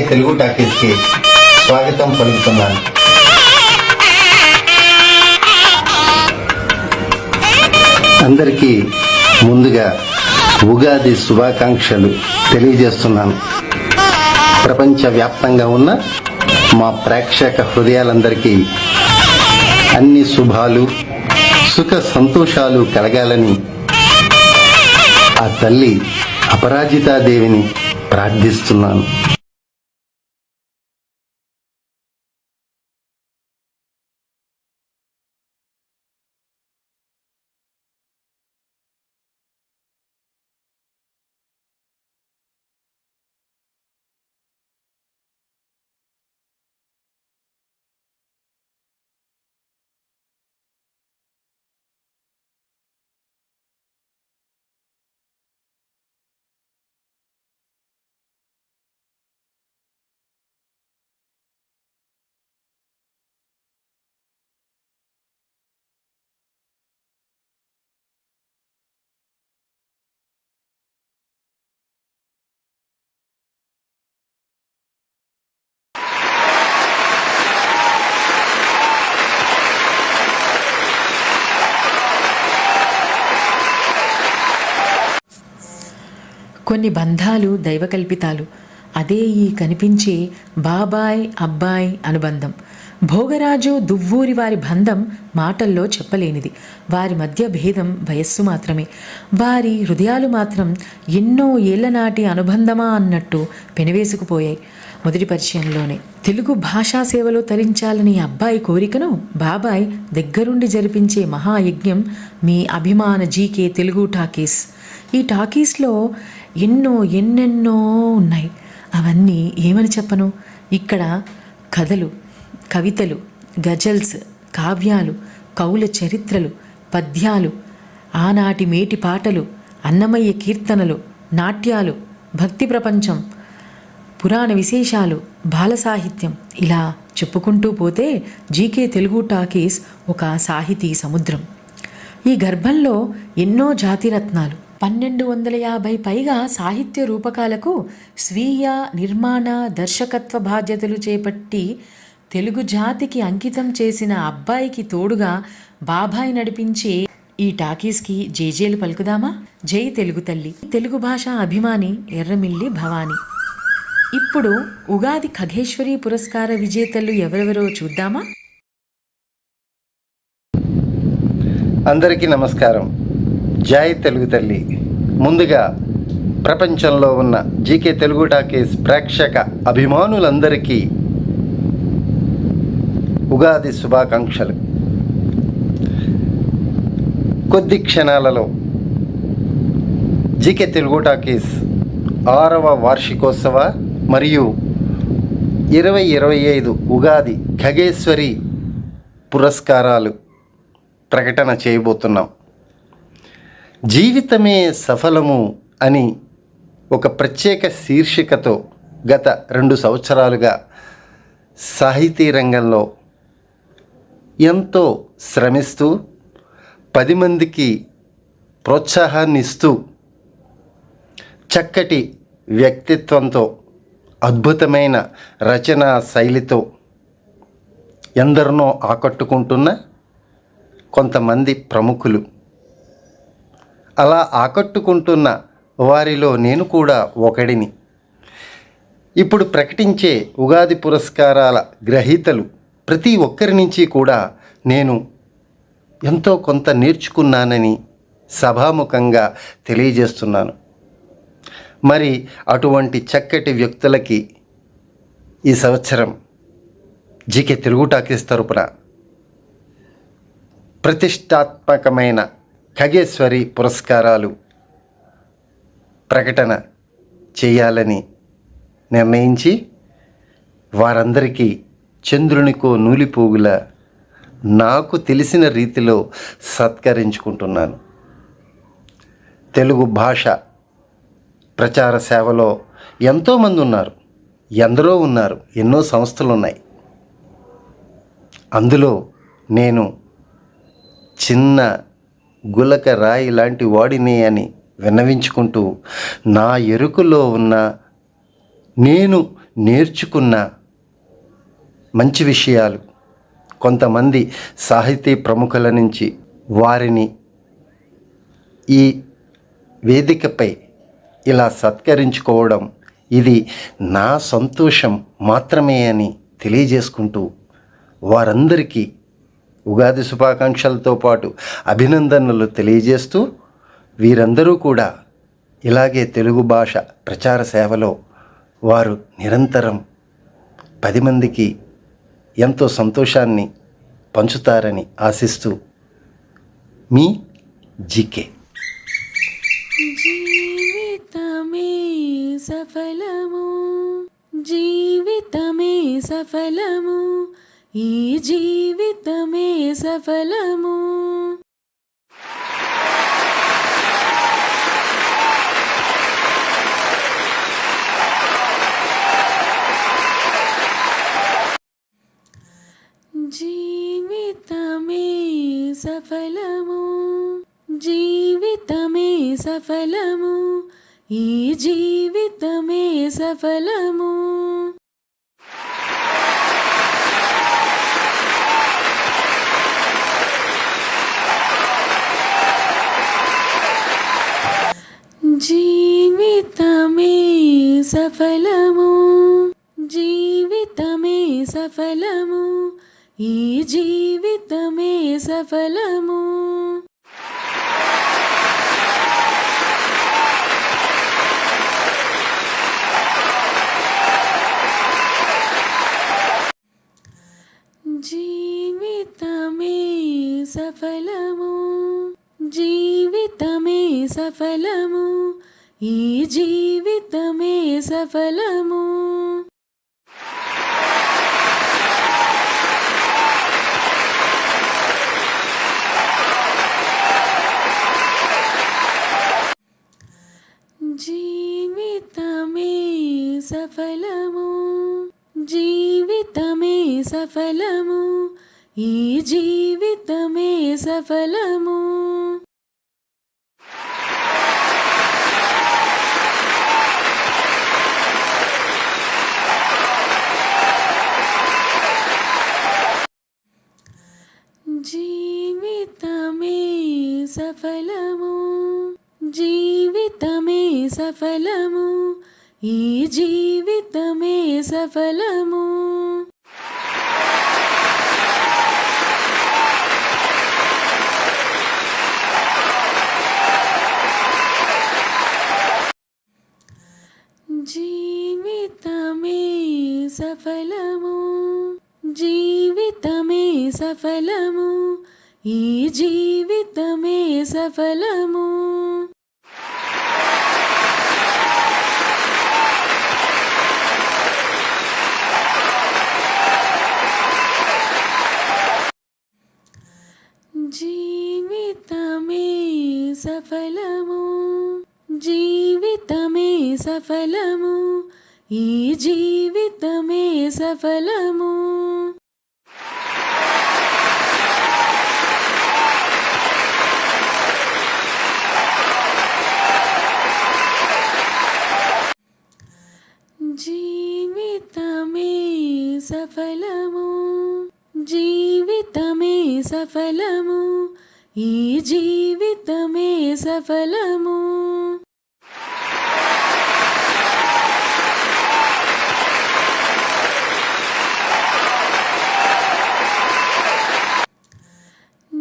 తెలుగు టాకీస్కి స్వాగతం పలుకుతున్నాను. అందరికీ ముందుగా ఉగాది శుభాకాంక్షలు తెలియజేస్తున్నాను. ప్రపంచవ్యాప్తంగా ఉన్న మా ప్రేక్షక హృదయాలందరికీ అన్ని శుభాలు సుఖ సంతోషాలు కలగాలని ఆ తల్లి అపరాజితాదేవిని ప్రార్థిస్తున్నాను. కొన్ని బంధాలు దైవకల్పితాలు. అదే ఈ కనిపించే బాబాయ్ అబ్బాయ్ అనుబంధం. భోగరాజు దువ్వూరి వారి బంధం మాటల్లో చెప్పలేనిది. వారి మధ్య భేదం వయస్సు మాత్రమే. వారి హృదయాలు మాత్రం ఎన్నో ఏళ్ళ నాటి అనుబంధమా అన్నట్టు పెనవేసుకుపోయాయి. మొదటి పరిచయంలోనే తెలుగు భాషా సేవలో తరించాలని అబ్బాయి కోరికను బాబాయ్ దగ్గరుండి జరిపించే మహాయజ్ఞం మీ అభిమాన జీకే తెలుగు టాకీస్. ఈ టాకీస్లో ఎన్నో ఎన్నెన్నో ఉన్నాయి. అవన్నీ ఏమని చెప్పను? ఇక్కడ కథలు కవితలు గజల్స్ కావ్యాలు కవుల చరిత్రలు పద్యాలు ఆనాటి మేటి పాటలు అన్నమయ్య కీర్తనలు నాట్యాలు భక్తి ప్రపంచం పురాణ విశేషాలు బాల సాహిత్యం ఇలా చెప్పుకుంటూ పోతే జీకే తెలుగు టాకీస్ ఒక సాహితీ సముద్రం. ఈ గర్భంలో ఎన్నో జాతిరత్నాలు పన్నెండు వందల యాభై పైగా సాహిత్య రూపకాలకు స్వీయ నిర్మాణ దర్శకత్వ బాధ్యతలు చేపట్టి తెలుగు జాతికి అంకితం చేసిన అబ్బాయికి తోడుగా బాబాయ్ నడిపించే ఈ టాకీస్కి జేజేలు పలుకుదామా? జై తెలుగు తల్లి. తెలుగు భాష అభిమాని ఎర్రమిల్లి భవాని. ఇప్పుడు ఉగాది ఖగేశ్వరి పురస్కార విజేతలు ఎవరెవరో చూద్దామా? అందరికీ నమస్కారం. జై తెలుగు తల్లి. ముందుగా ప్రపంచంలో ఉన్న జీకే తెలుగు టాకీస్ ప్రేక్షక అభిమానులందరికీ ఉగాది శుభాకాంక్షలు. కొద్ది క్షణాలలో జీకే తెలుగు టాకీస్ ఆరవ వార్షికోత్సవ మరియు ఇరవై ఇరవై ఐదు ఉగాది ఖగేశ్వరి పురస్కారాలు ప్రకటన చేయబోతున్నాం. జీవితమే సఫలము అని ఒక ప్రత్యేక శీర్షికతో గత రెండు సంవత్సరాలుగా సాహితీ రంగంలో ఎంతో శ్రమిస్తూ పది మందికి ప్రోత్సాహాన్ని ఇస్తూ చక్కటి వ్యక్తిత్వంతో అద్భుతమైన రచనా శైలితో ఎందరినో ఆకట్టుకుంటున్న కొంతమంది ప్రముఖులు. అలా ఆకట్టుకుంటున్న వారిలో నేను కూడా ఒకడిని. ఇప్పుడు ప్రకటించే ఉగాది పురస్కారాల గ్రహీతలు ప్రతి ఒక్కరి నుంచి కూడా నేను ఎంతో కొంత నేర్చుకున్నానని సభాముఖంగా తెలియజేస్తున్నాను. మరి అటువంటి చక్కటి వ్యక్తులకి ఈ సంవత్సరం జీకే తెలుగు టాకీస్ తరపున ప్రతిష్టాత్మకమైన ఖగేశ్వరి పురస్కారాలు ప్రకటన చేయాలని నిర్ణయించి వారందరికీ చంద్రునికో నూలిపోగుల నాకు తెలిసిన రీతిలో సత్కరించుకుంటున్నాను. తెలుగు భాష ప్రచార సేవలో ఎంతోమంది ఉన్నారు. ఎందరో ఉన్నారు. ఎన్నో సంస్థలు ఉన్నాయి అందులో నేను చిన్న గులక రాయి లాంటి వాడిని అని విన్నవించుకుంటూ నా ఎరుకలో ఉన్న నేను నేర్చుకున్న మంచి విషయాలు. కొంతమంది సాహితీ ప్రముఖుల నుంచి వారిని ఈ వేదికపై ఇలా సత్కరించుకోవడం ఇది నా సంతోషం మాత్రమే అని తెలియజేసుకుంటూ వారందరికీ ఉగాది శుభాకాంక్షలతో పాటు అభినందనలు తెలియజేస్తూ వీరందరూ కూడా ఇలాగే తెలుగు భాష ప్రచార సేవలో వారు నిరంతరం పది మందికి ఎంతో సంతోషాన్ని పంచుతారని ఆశిస్తూ మీ జీకే. జీవితమే సఫలము. జీవితమే సఫలము. ఈ జీవితమే సఫలము. జీవితమే సఫలము. జీవితమే సఫలము. ఈ జీవితమే సఫలము. జీవితమే సఫలము. జీవితమే సఫలము. ఈ జీవితమే సఫలము. జీవితమే సఫలము. సఫలము ఈ జీవితమే సఫలము. జీవితమే సఫలము జీవితమే సఫలము ఈ జీవితమే సఫలము. సఫలము ఈ జీవితమే సఫలము. జీవితమే సఫలము జీవితమే సఫలము ఈ జీవితమే సఫలము జీవితమే సఫలము జీవితమే సఫలము ఈ జీవితమే సఫలము. జీవితమే సఫలము జీవితమే సఫలము. ఈ జీవితమే సఫలము.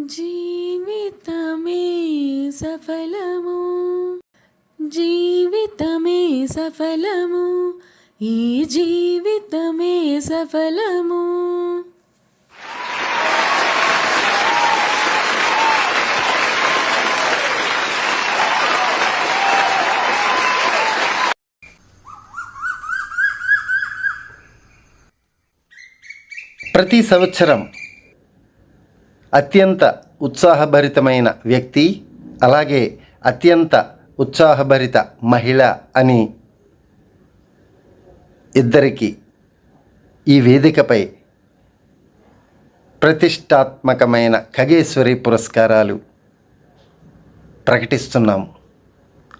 జీవితమే సఫలము. జీవితమే సఫలము. ఈ జీవితమే సఫలము. ప్రతి సంవత్సరం అత్యంత ఉత్సాహభరితమైన వ్యక్తి అలాగే అత్యంత ఉత్సాహభరిత మహిళ అని ఇద్దరికి ఈ వేదికపై ప్రతిష్టాత్మకమైన ఖగేశ్వరి పురస్కారాలు ప్రకటిస్తున్నాం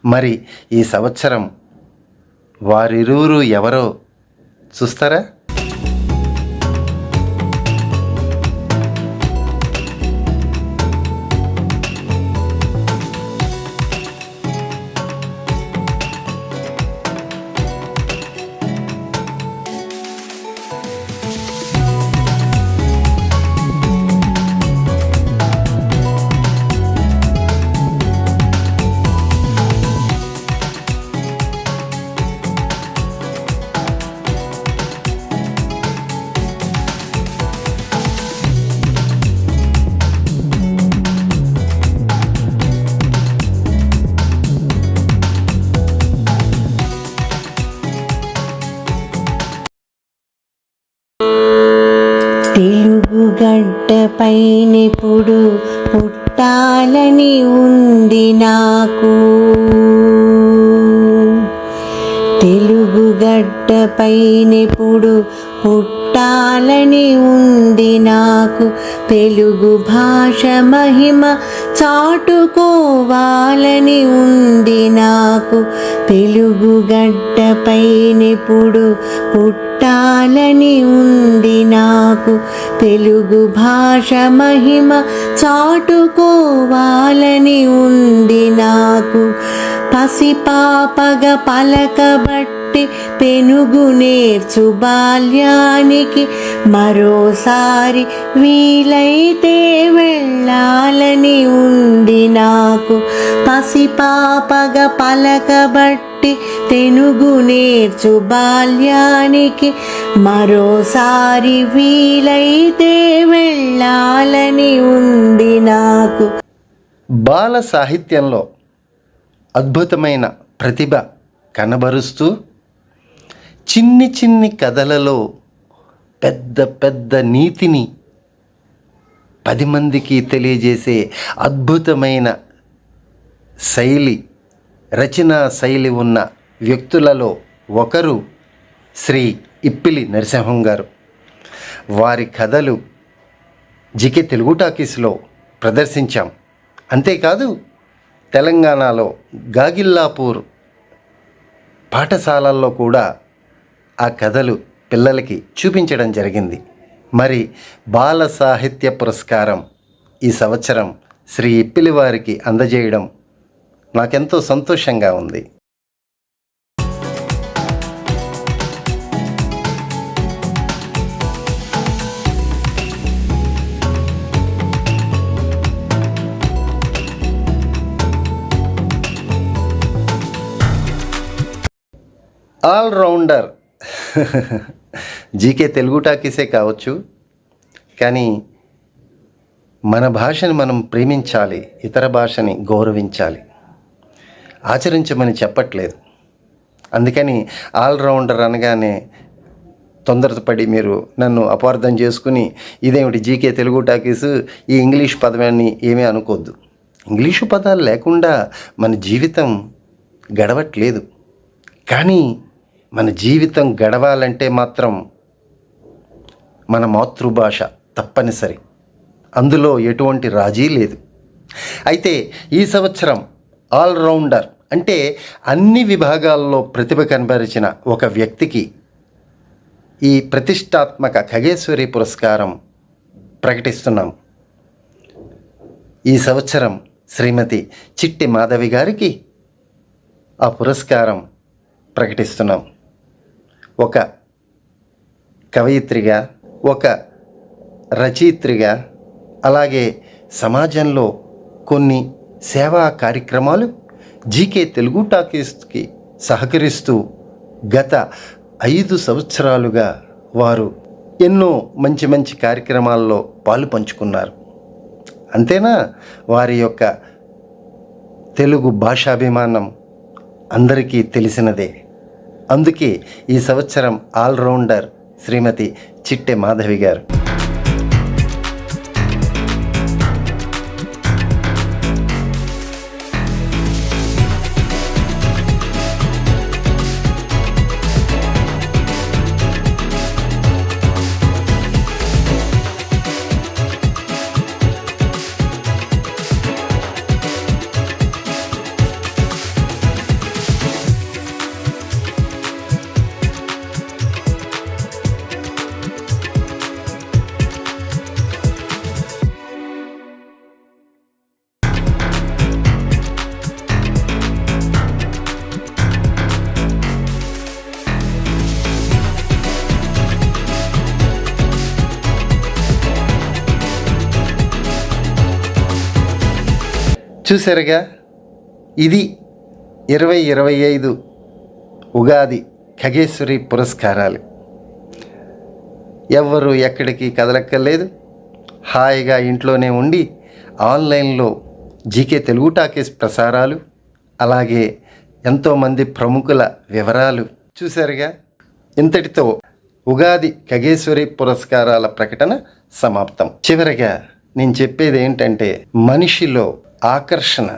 మరి ఈ సంవత్సరం వారిరువురు ఎవరో చూస్తారా? ఉంది నాకు. తెలుగు గడ్డపైనెప్పుడు పుట్టాలని ఉంది నాకు. తెలుగు భాష మహిమ చాటుకోవాలని ఉంది నాకు. తెలుగు గడ్డపైనెప్పుడు చాలని ఉంది నాకు. తెలుగు భాష మహిమ చాటుకోవాలని ఉంది నాకు. పసిపాపగ పలకబట్టి పెనుగు నేర్చు బాల్యానికి మరోసారి వీలైతే వెళ్ళాలని ఉంది నాకు పసిపాపగ పలకబట్టి తెనుగు నేర్చు బాల్యానికి మరోసారి వీలైతే వెళ్ళాలని ఉంది నాకు బాల సాహిత్యంలో అద్భుతమైన ప్రతిభ కనబరుస్తూ చిన్ని చిన్ని కథలలో పెద్ద పెద్ద నీతిని పది మందికి తెలియజేసే అద్భుతమైన శైలి రచనా శైలి ఉన్న వ్యక్తులలో ఒకరు శ్రీ ఇప్పిలి నరసింహం గారు. వారి కథలు జికే తెలుగు టాకీస్లో ప్రదర్శించాం. అంతేకాదు తెలంగాణలో గాగిల్లాపూర్ పాఠశాలల్లో కూడా ఆ కథలు పిల్లలకి చూపించడం జరిగింది. మరి బాల సాహిత్య పురస్కారం ఈ సంవత్సరం శ్రీ ఇప్పిలి వారికి అందజేయడం నాకెంతో సంతోషంగా ఉంది. ఆల్రౌండర్ జీకే తెలుగు టాకీసే కావచ్చు కానీ మన భాషని మనం ప్రేమించాలి ఇతర భాషని గౌరవించాలి. ఆచరించమని చెప్పట్లేదు. అందుకని ఆల్రౌండర్ అనగానే తొందరపడి మీరు నన్ను అపార్థం చేసుకుని ఇదేమిటి జీకే తెలుగు టాకీస్ ఈ ఇంగ్లీష్ పదవాన్ని ఏమీ అనుకోవద్దు ఇంగ్లీషు పదాలు లేకుండా మన జీవితం గడవట్లేదు. కానీ మన జీవితం గడవాలంటే మాత్రం మన మాతృభాష తప్పనిసరి. అందులో ఎటువంటి రాజీ లేదు. అయితే ఈ సంవత్సరం ఆల్రౌండర్ అంటే అన్ని విభాగాల్లో ప్రతిభ కనబరిచిన ఒక వ్యక్తికి ఈ ప్రతిష్టాత్మక ఖగేశ్వరి పురస్కారం ప్రకటిస్తున్నాం. ఈ సంవత్సరం శ్రీమతి చిట్టి మాధవి గారికి ఆ పురస్కారం ప్రకటిస్తున్నాం. ఒక కవయిత్రిగా ఒక రచయిత్రిగా అలాగే సమాజంలో కొన్ని సేవా కార్యక్రమాలు జీకే తెలుగు టాకీస్కి సహకరిస్తూ గత ఐదు సంవత్సరాలుగా వారు ఎన్నో మంచి మంచి కార్యక్రమాల్లో పాలు పంచుకున్నారు. అంతేనా? వారి యొక్క తెలుగు భాషాభిమానం అందరికీ తెలిసినదే. అందుకే ఈ సంవత్సరం ఆల్రౌండర్ శ్రీమతి చిట్టె మాధవి గారు. చూసారుగా ఇది ఇరవై ఇరవై ఐదు ఉగాది ఖగేశ్వరి పురస్కారాలు. ఎవ్వరు ఎక్కడికి కదలక్కర్లేదు. హాయిగా ఇంట్లోనే ఉండి ఆన్లైన్లో జీకే తెలుగు టాకీస్ ప్రసారాలు అలాగే ఎంతోమంది ప్రముఖుల వివరాలు చూశారుగా. ఇంతటితో ఉగాది ఖగేశ్వరి పురస్కారాల ప్రకటన సమాప్తం. చివరగా నేను చెప్పేది ఏంటంటే మనిషిలో ఆకర్షణ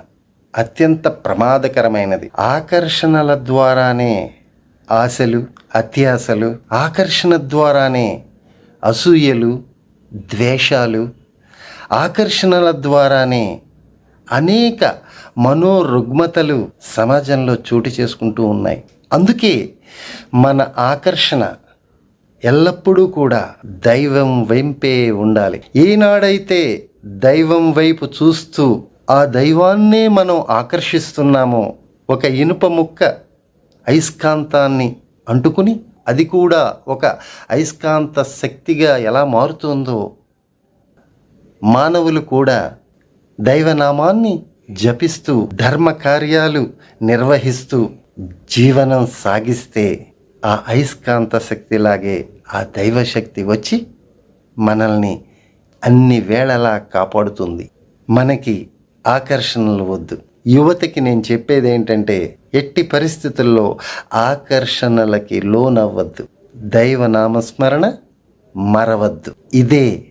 అత్యంత ప్రమాదకరమైనది. ఆకర్షణల ద్వారానే ఆశలు అత్యాశలు ఆకర్షణ ద్వారానే అసూయలు ద్వేషాలు ఆకర్షణల ద్వారానే అనేక మనోరుగ్మతలు సమాజంలో చోటు చేసుకుంటూ ఉన్నాయి. అందుకే మన ఆకర్షణ ఎల్లప్పుడూ కూడా దైవం వెంపే ఉండాలి. ఏనాడైతే దైవం వైపు చూస్తూ ఆ దైవాన్నే మనం ఆకర్షిస్తున్నామో. ఒక ఇనుప ముక్క అయస్కాంతాన్ని అంటుకుని అది కూడా ఒక అయస్కాంత శక్తిగా ఎలా మారుతుందో మానవులు కూడా దైవనామాన్ని జపిస్తూ ధర్మ కార్యాలు నిర్వహిస్తూ జీవనం సాగిస్తే ఆ అయస్కాంత శక్తిలాగే ఆ దైవశక్తి వచ్చి మనల్ని అన్ని వేళలా కాపాడుతుంది. మనకి ఆకర్షణలు వద్దు. యువతకి నేను చెప్పేది ఏంటంటే ఎట్టి పరిస్థితుల్లో ఆకర్షణలకి లోనవ్వద్దు. దైవ నామస్మరణ మరవద్దు. ఇదే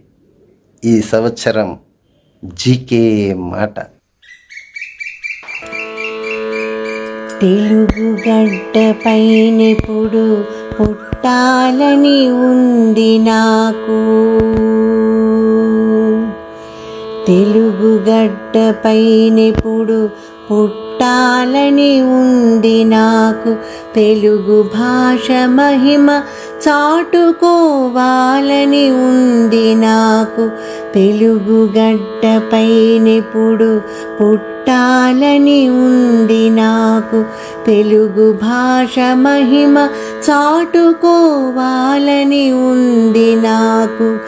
ఈ సంవత్సరం జీకే మాట. తెలుగు గడ్డపైనెప్పుడు పుట్టాలని ఉంది నాకు. తెలుగు గడ్డపైనెప్పుడు పుట్టాలని ఉంది నాకు. తెలుగు భాష మహిమ చాటుకోవాలని ఉంది నాకు. తెలుగు గడ్డపైనెప్పుడు పుట్టాలని ఉంది నాకు. తెలుగు భాష మహిమ చాటుకోవాలని ఉంది నాకు.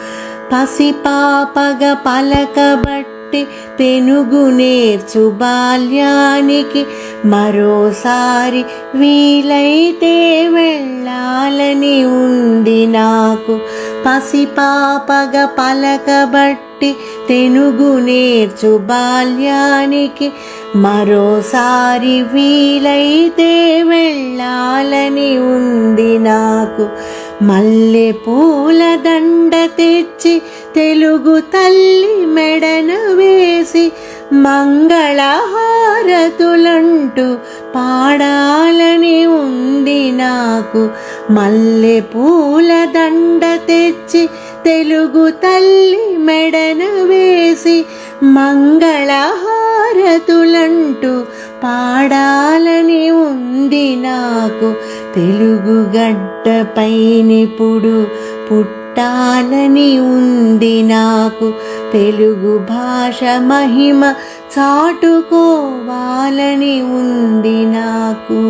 పసిపాపగ పలకబట్టి పెనుగు నేర్చు బాల్యానికి మరోసారి వీలైతే వెళ్ళాలని ఉంది నాకు పసిపాపగ పలకబట్టి తెనుగు నేర్చు బాల్యానికి మరోసారి వీలైతే వెళ్ళాలని ఉంది నాకు. మల్లె పూల దండ తెచ్చి తెలుగు తల్లి మెడన వేసి మంగళహారతులంటూ పాడాలని ఉంది నాకు. మల్లె పూల దండ తెచ్చి తెలుగు తల్లి మెడన వేసి మంగళహారతులంటూ పాడాలని ఉంది నాకు. తెలుగు గడ్డపైనిప్పుడు పుట్టాలని ఉంది నాకు. తెలుగు భాష మహిమ చాటుకోవాలని ఉంది నాకు.